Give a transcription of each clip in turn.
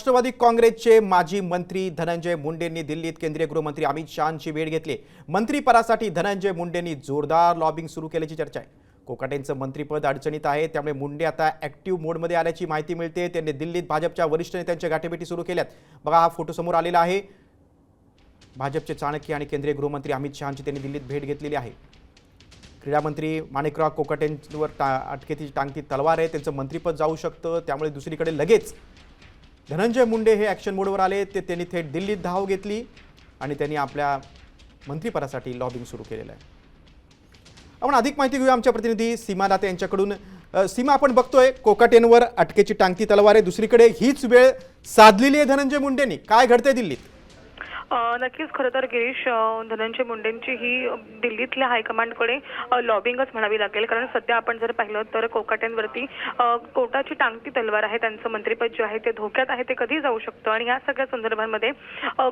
राष्ट्रवादी काँग्रेसचे माजी मंत्री धनंजय मुंडेंनी दिल्लीत केंद्रीय गृहमंत्री अमित शहाची भेट घेतली. मंत्रीपदासाठी धनंजय मुंडेंनी जोरदार लॉबिंग सुरू केल्याची चर्चा आहे. कोकाटेंचं मंत्रीपद अडचणीत आहे त्यामुळे मुंडे आता ऍक्टिव्ह मोडमध्ये आल्याची माहिती मिळते. त्यांनी दिल्लीत भाजपच्या वरिष्ठ नेत्यांच्या गाठीभेटी सुरू केल्यात. बघा हा फोटो समोर आलेला आहे. भाजपचे चाणक्य आणि केंद्रीय गृहमंत्री अमित शहाची त्यांनी दिल्लीत भेट घेतलेली आहे. क्रीडा मंत्री माणिकराव कोकाटेंवर टा अटकेची टांगती तलवार आहे. त्यांचं मंत्रीपद जाऊ शकतं त्यामुळे दुसरीकडे लगेच धनंजय मुंडे हे ॲक्शन मोडवर आले ते त्यांनी थेट दिल्लीत धाव घेतली आणि त्यांनी आपल्या मंत्रिपदासाठी लॉबिंग सुरू केलेलं आहे. आपण अधिक माहिती घेऊया आमच्या प्रतिनिधी सीमा दाते यांच्याकडून. सीमा आपण बघतोय कोकाटेनवर अटकेची टांगती तलवार आहे. दुसरीकडे हीच वेळ साधलेली आहे धनंजय मुंडेंनी. काय घडतंय दिल्लीत? नक्कीच खरं तर गिरीश धनंजय मुंडेंची ही दिल्लीतल्या हायकमांडकडे लॉबिंगच म्हणावी लागेल. कारण सध्या आपण जर पाहिलं तर कोकाट्यांवरती कोटाची टांगती तलवार आहे त्यांचं मंत्रिपद जे आहे ते धोक्यात आहे ते कधी जाऊ शकतं? आणि या सगळ्या संदर्भांमध्ये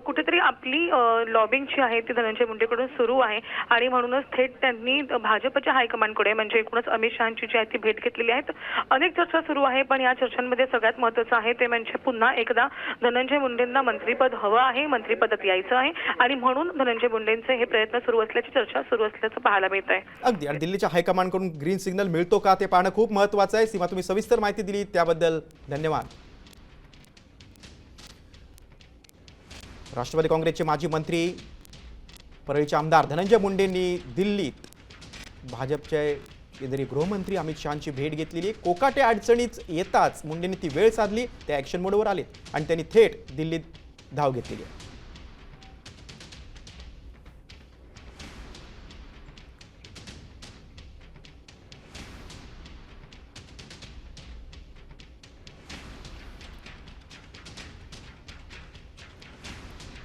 कुठेतरी आपली लॉबिंग जी आहे ती धनंजय मुंडेकडून सुरू आहे. आणि म्हणूनच थेट त्यांनी भाजपच्या हायकमांडकडे म्हणजे एकूणच अमित शहाची जी आहे ती भेट घेतलेली आहे. अनेक चर्चा सुरू आहे पण या चर्चांमध्ये सगळ्यात महत्त्वाचं आहे ते म्हणजे पुन्हा एकदा धनंजय मुंडेंना मंत्रिपद हवं आहे. मंत्रिपदात यायचं आहे. आणि म्हणून धनंजय मुंडेंचे हे प्रयत्न सुरू असल्याची चर्चा सुरू असल्याचं पाहायला मिळत आहे अगदी. आणि दिल्लीच्या हायकमांडकडून ग्रीन सिग्नल मिळतो का ते पाहणं खूप महत्वाचं आहे. सीमा तुम्ही सविस्तर माहिती दिली. त्याबद्दल धन्यवाद. राष्ट्रवादी काँग्रेसचे माजी मंत्री परळीचे आमदार धनंजय मुंडेंनी दिल्लीत भाजपचे केंद्रीय गृहमंत्री अमित शहाची भेट घेतलेली. कोकाटे अडचणीत येताच मुंडेंनी ती वेळ साधली. ते ॲक्शन मोडवर आले आणि त्यांनी थेट दिल्लीत धाव घेतलेली आहे.